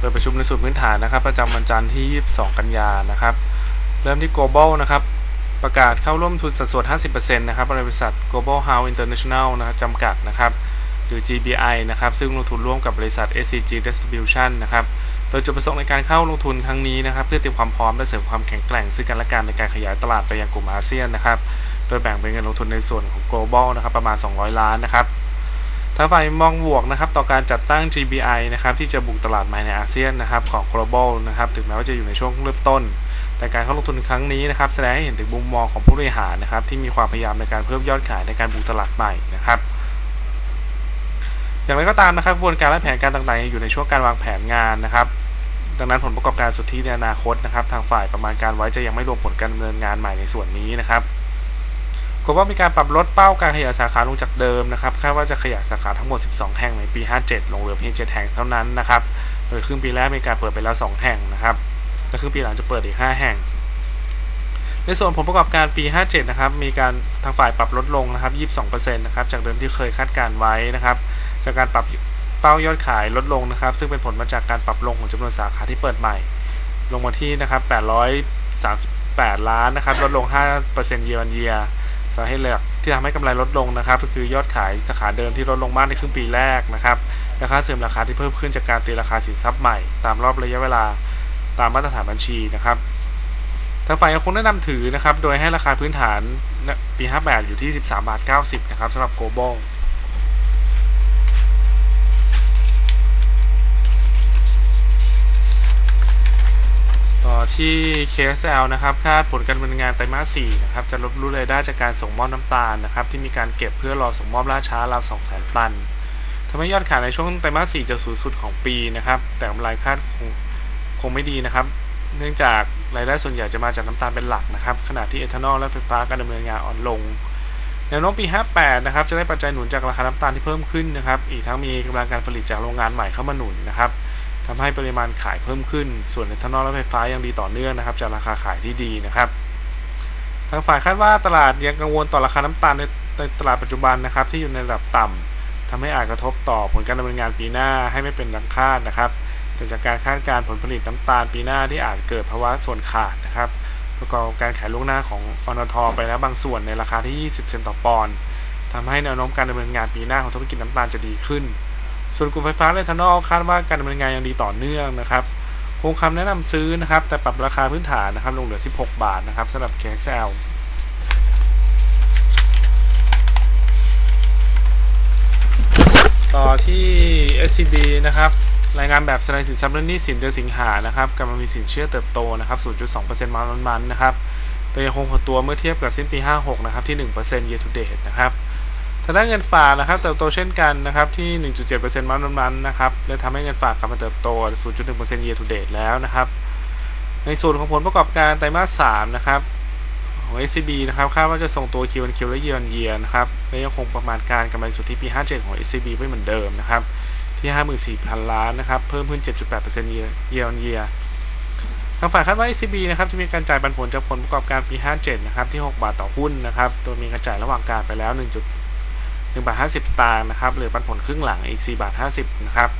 เปิดประชุมในส่วนพื้นฐานนะครับ ประจำวันจันทร์ที่ 22 กันยานะครับ เริ่มที่ global นะครับ ประกาศเข้าร่วมทุนสัดส่วน 50%นะครับบริษัท global house international นะครับจำกัดนะครับ หรือ GBI นะครับ ซึ่งลงทุนร่วมกับบริษัท SCG Distribution นะครับ โดยจุดประสงค์ในการเข้าลงทุนครั้งนี้นะครับ เพื่อเตรียมความพร้อมและเสริมความแข็งแกร่ง ซึ่งกันและกันในการขยายตลาดไปยังกลุ่มอาเซียนนะครับ โดยแบ่งเป็นเงินลงทุนในส่วนของ global นะครับ ประมาณ 200 ล้านนะครับ ถ้าฝ่ายมองบวกนะครับต่อการจัดตั้ง GBI นะครับที่จะบุกตลาดใหม่ในอาเซียนนะครับของ global นะครับถึงแม้ว่าจะอยู่ในช่วงเริ่มต้น แต่การเข้าลงทุนครั้งนี้นะครับแสดงให้เห็นถึงมุมมองของผู้บริหารนะครับที่มีความพยายามในการเพิ่มยอดขายในการบุกตลาดใหม่นะครับอย่างไรก็ตามนะครับกระบวนการและแผนการต่างๆ อยู่ในช่วงการวางแผนงานนะครับ ดังนั้นผลประกอบการสุทธิในอนาคตนะครับ ทางฝ่ายประมาณการไว้จะยังไม่รวมผลการดำเนินงานใหม่ในส่วนนี้นะครับ ก็ว่ามีการปรับลดเป้าการขยายสาขาลงจากเดิมนะครับคาดว่าจะขยายสาขาทั้งหมด 12 แห่งในปี 57 ลงเหลือเพียง 7 แห่งเท่านั้นนะครับโดยครึ่งปีแรกมีการเปิดไปแล้ว 2 แห่งนะครับและครึ่งปีหลังจะเปิดอีก 5 แห่ง ในส่วนผลประกอบการปี 57 นะครับ มีการทางฝ่ายปรับลดลงนะครับ 22%นะครับ จากเดิมที่เคยคาดการไว้นะครับ จากการปรับเป้ายอดขายลดลงนะครับ ซึ่งเป็นผลมาจากการปรับลงของจำนวนสาขาที่เปิดใหม่ ลงมาที่นะครับ 838 ล้านนะครับ ลดลง5% year on year สาเหตุหลักที่ทำให้กำไรลดลงนะครับ ก็คือยอดขายสาขาเดิมที่ลดลงมากในครึ่งปีแรกนะครับและค่าเสื่อมราคาที่เพิ่มขึ้นจากการตีราคาสินทรัพย์ใหม่ ตามรอบระยะเวลาตามมาตรฐานบัญชีนะครับทางฝ่ายยังคงแนะนำถือนะครับ โดยให้ราคาพื้นฐานปี 58 อยู่ที่ 13 บาท 90 นะครับสำหรับโกลบอล ต่อที่ KSL นะครับ คาดผลการดำเนินงานไตรมาส4นะครับ จะลดรู้รายได้จากการส่งมอบน้ำตาลนะครับ ที่มีการเก็บเพื่อรอส่งมอบล่าช้าราว200,000 ตันทำให้ยอดขายในช่วงไตรมาส4จะสูงสุดของปีนะครับ แต่กำไรคาดคงคงไม่ดีนะครับ เนื่องจากรายได้ส่วนใหญ่จะมาจากน้ำตาลเป็นหลักนะครับ ขณะที่เอทานอลและไฟฟ้าการดำเนินงานอ่อนลงแนวโน้มปี 58 นะครับ จะได้ปัจจัยหนุนจากราคาน้ำตาลที่เพิ่มขึ้นนะครับ อีกทั้งมีกำลังการผลิตจากโรงงานใหม่เข้ามาหนุนนะครับ ทำให้ปริมาณขายเพิ่มขึ้น ส่วนเอทานอลและไฟฟ้ายังดีต่อเนื่องนะครับจากราคาขายที่ดีนะครับ ทางฝ่ายคาดว่าตลาดยังกังวลต่อราคาน้ำตาลในในตลาดปัจจุบันนะครับ ที่อยู่ในระดับต่ำทำให้อาจกระทบต่อผลการดำเนินงานปีหน้าให้ไม่เป็นดังคาดนะครับแต่จากการคาดการผลผลิตน้ำตาลปีหน้าที่อาจเกิดภาวะส่วนขาดนะครับประกอบกับการขายล่วงหน้าของอนทไปแล้วบางส่วนในราคาที่ 20 เซนต์ต่อปอนด์ทำให้แนวโน้มการดำเนินงานปีหน้าของธุรกิจน้ำตาลจะดีขึ้น ส่วนกลุ่มไฟฟ้าและทานอลคาดว่าการดำเนินงานยังดีต่อเนื่องนะครับคงคำแนะนำซื้อนะครับ แต่ปรับราคาพื้นฐานนะครับ ลงเหลือ 16 บาทนะครับสำหรับ KSL ต่อที่ SCB นะครับ รายงานแบบแสดงสินทรัพย์และหนี้สินเดือนสิงหานะครับกำลังมีสินเชื่อเติบโตนะครับ 0.2%มามันๆนะครับแต่ยังคงหดตัวเมื่อเทียบกับสิ้นปี 56 นะครับ ที่ 1% year to date นะครับางด้านเงินฝากนะครับเติบโตเช่นกันนะครับที่ 1.7%มันมันนะครับและทำให้เงินฝากกลับมาเติบโต 0.1% year to date แล้วนะครับ ในส่วนของผลประกอบการไตรมาส 3 นะครับของ SCB นะครับคาดว่าจะส่งตัว Q on Q และ Year on Year นะครับและยังคงประมาณการกำไรสุทธิปี 57 ของ SCB ไว้เหมือนเดิมนะครับที่ 54,000 ล้านนะครับเพิ่มขึ้น 7.8% year year on year ทางฝ่ายคาดว่า SCB นะครับจะมีการจ่ายปันผลจากผลประกอบการปี 57 นะครับที่ 6 บาทต่อหุ้นนะครับโดยมีการจ่ายระหว่างการไปแล้ว 1. 1บาท50 สตางค์นะครับหลือปันผลครึ่งหลังอีก4บาท50นะครับ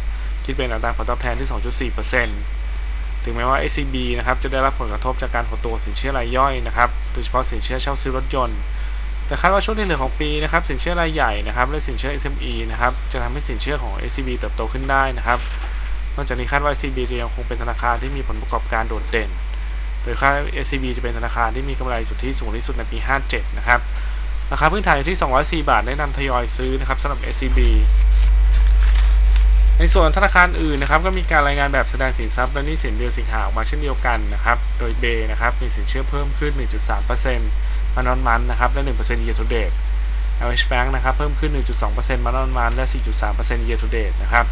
คิดเป็นอัตราผลตอบแทนที่ 2.4%ถึงแม้ว่า SCB นะครับจะได้รับผลกระทบจากการหดตัวสินเชื่อรายย่อยนะครับโดยเฉพาะสินเชื่อเช่าซื้อรถยนต์ แต่คาดว่าช่วงที่เหลือของปีนะครับสินเชื่อรายใหญ่นะครับและสินเชื่อ SME นะครับจะทำให้สินเชื่อของ SCB เติบโตขึ้นได้นะครับนอกจากนี้คาดว่า SCB จะยังคงเป็นธนาคารที่มีผลประกอบการโดดเด่น โดยคาด SCB จะเป็นธนาคารที่มีกำไรสุทธิสูงที่สุดในปี 57 นะครับ ราคาพื้นฐานอยู่ที่ 204 บาท แนะนำทยอยซื้อนะครับสำหรับ SCB ในส่วนธนาคารอื่นนะครับก็มีการรายงานแบบแสดงสินทรัพย์และหนี้สินเดือนสิงหาออกมาเช่นเดียวกันนะครับ โดยเบนะครับมีสินเชื่อเพิ่มขึ้น 1.3%มานอนมันนะครับและ 1% year to date LH Bank นะครับเพิ่มขึ้น 1.2%มานอนมันและ 4.3% year to date นะครับ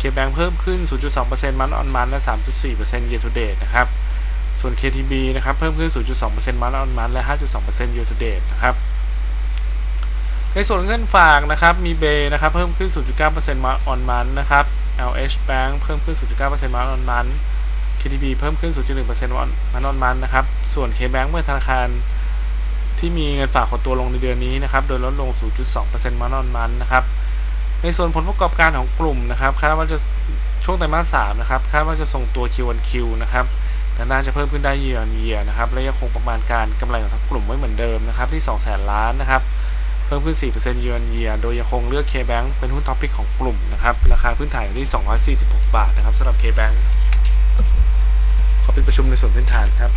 KBank เพิ่มขึ้น 0.2%มานอนมันและ 3.4% year to date นะครับส่วน KTB นะครับเพิ่มขึ้น 0.2%มานอนมันและ 5.2% year to date นะครับ ในส่วนเงินฝากนะครับมีเบนะครับเพิ่มขึ้น 0.9%มาออนมันนะครับ LH Bank เพิ่มขึ้น 0.9%มาออนมัน KTB เพิ่มขึ้น 0.1%มาออนมันนะครับ ส่วน KBank เมื่อธนาคารที่มีเงินฝากหดตัวลงในเดือนนี้นะครับ โดยลดลง 0.2%มาออนมันนะครับ ในส่วนผลประกอบการของกลุ่มนะครับคาดว่าจะช่วงไตรมาส 3 นะครับคาดว่าจะส่งตัว Q1Q นะครับแต่น่าจะเพิ่มขึ้นได้ year on year นะครับ และยังคงประมาณการกำไรของทั้งกลุ่มไว้เหมือนเดิมนะครับที่2แสนล้านนะครับ พิ่มขึ้น 4%เยือนเยียโดยยังคงเลือก KBank เป็นหุ้นท็อปิกของกลุ่มนะครับ ราคาพื้นฐานอยู่ที่ 246 บาทนะครับสำหรับ KBank ขอปิดประชุมในส่วนพื้นฐานครับ